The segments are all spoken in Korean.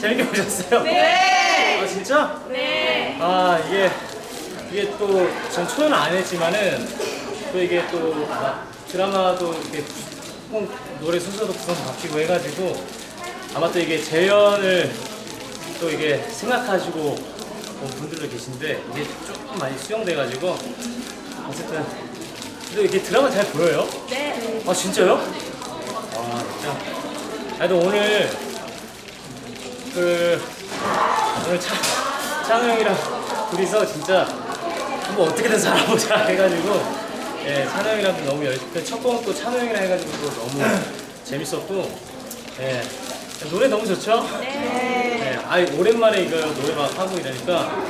재밌게 보셨어요? 네. 아 진짜? 네. 아 이게 이게 또 전 초연 안 했지만은 또 이게 또 아, 드라마도 이렇게 꼭 노래 순서도 구성 바뀌고 해가지고 아마 또 이게 재연을 또 이게 생각하시고 온 분들도 계신데 이게 조금 많이 수용돼가지고 어쨌든 또 이게 드라마 잘 보여요? 네. 아 진짜요? 아 진짜. 하여튼 오늘 그 오늘 차 찬우 형이랑 둘이서 진짜 한번 어떻게든 살아보자 해가지고 예 찬우 형이랑 너무 열심히 첫 곡도 찬우 형이랑 해가지고 또 너무 재밌었고 예 노래 너무 좋죠? 네. 네, 아이 오랜만에 이거 노래 막 하고 이러니까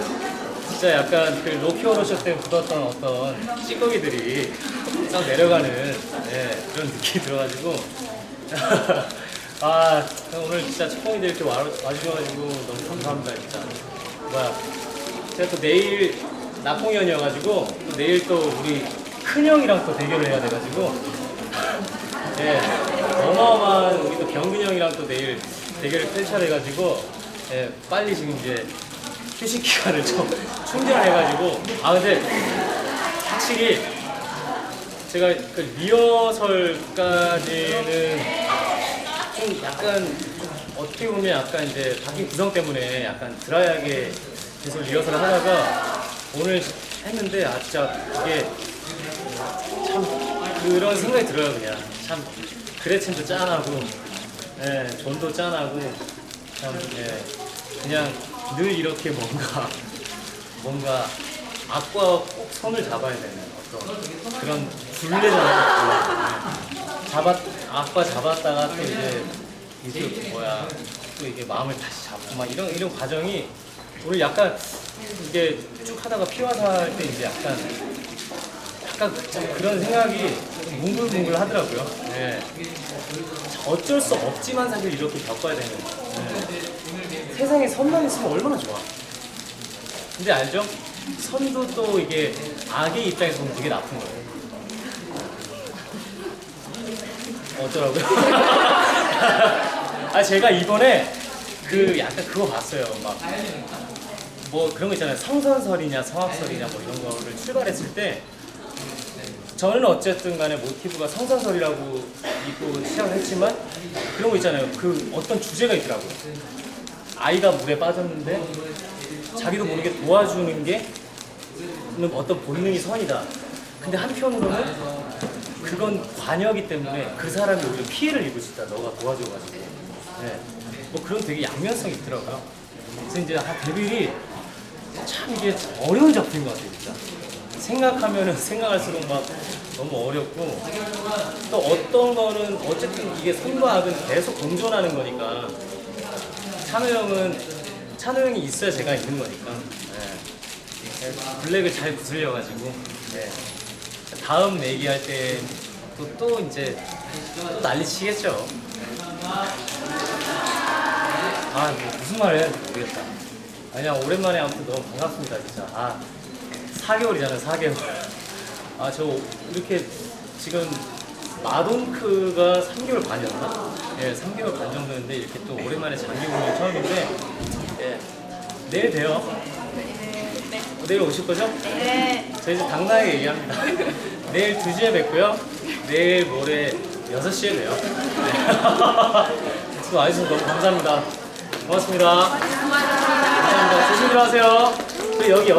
진짜 약간 그 로키오로쇼 때 묻었던 어떤 찌꺼기들이 싹 내려가는 네, 그런 느낌이 들어가지고 아 오늘 진짜 이렇게 와, 와주셔가지고 너무 감사합니다 진짜. 뭐야. 제가 또 내일 낮 공연이어가지고 또 내일 또 우리 큰형이랑 또 대결을 해야 돼가지고. 예, 어마어마한 우리 또 병근 형이랑 또 내일 대결을 펼쳐야 돼가지고 예, 빨리 지금 이제 휴식 기간을 좀 충전해가지고. 아 근데 확실히 제가 그 리허설까지는 좀 약간 어떻게 보면 약간 이제 바뀐 구성 때문에 약간 드라이하게 계속 리허설을 하다가 오늘 했는데 아 진짜 이게 참 그런 생각이 들어요 그냥 참 그레첸도 짠하고 예, 존도 짠하고 참 예, 그냥 늘 이렇게 뭔가 뭔가 악과 꼭 손을 잡아야 되는 어떤 그런 굴레잖아요 예. 잡았 악과 잡았다가 또 이제 이제 뭐야 또 이게 마음을 다시 잡고 막 이런 이런 과정이 오늘 약간 이게 쭉 하다가 피화사 할 때 이제 약간 약간 좀 그런 생각이 좀 뭉글뭉글 하더라고요. 예. 어쩔 수 없지만 사실 이렇게 겪어야 되는. 예. 세상에 선만 있으면 얼마나 좋아. 근데 알죠? 선도 또 이게 악의 입장에서 보면 되게 나쁜 거예요. 어쩌라고요? 아 제가 이번에 그 약간 그거 봤어요. 막 뭐 그런 거 있잖아요. 성선설이냐 성악설이냐 뭐 이런 거를 출발했을 때 저는 어쨌든 간에 모티브가 성선설이라고 믿고 시작을 했지만 그런 거 있잖아요. 그 어떤 주제가 있더라고요. 아이가 물에 빠졌는데 자기도 모르게 도와주는 게 어떤 본능이 선이다. 근데 한편으로는 그건 관여기 때문에 그 사람이 오히려 피해를 입을 수 있다. 너가 도와줘가지고. 네. 뭐 그런 되게 양면성이 있더라고요. 그래서 이제 아, 데뷔이 참 이게 어려운 작품인 것 같아요, 진짜. 생각하면은 생각할수록 막 너무 어렵고 또 어떤 거는 어쨌든 이게 선과 악은 계속 공존하는 거니까 찬호 형은 찬호 형이 있어야 제가 있는 거니까 네. 블랙을 잘 구슬려가지고 네. 다음 내기할 때 또 또 이제 또 난리 치겠죠. 아, 뭐 무슨 말을 해야 될지 모르겠다. 아니야, 오랜만에 아무튼 너무 반갑습니다, 진짜. 아, 4개월이잖아요, 4개월. 아, 저 이렇게 지금 마동크가 3개월 반이었나? 예, 3개월 반 정도였는데 이렇게 또 오랜만에 장기 공연 처음인데, 예, 내일 봬요. 내일 오실 거죠? 네. 저희 이제 당당하게 얘기합니다. 내일 2시에 뵙고요. 내일 모레 6시에 봬요. 네. 수고 와주셔서 너무 감사합니다. 고맙습니다. 감사합니다. 조심히 들어가세요. 저 여기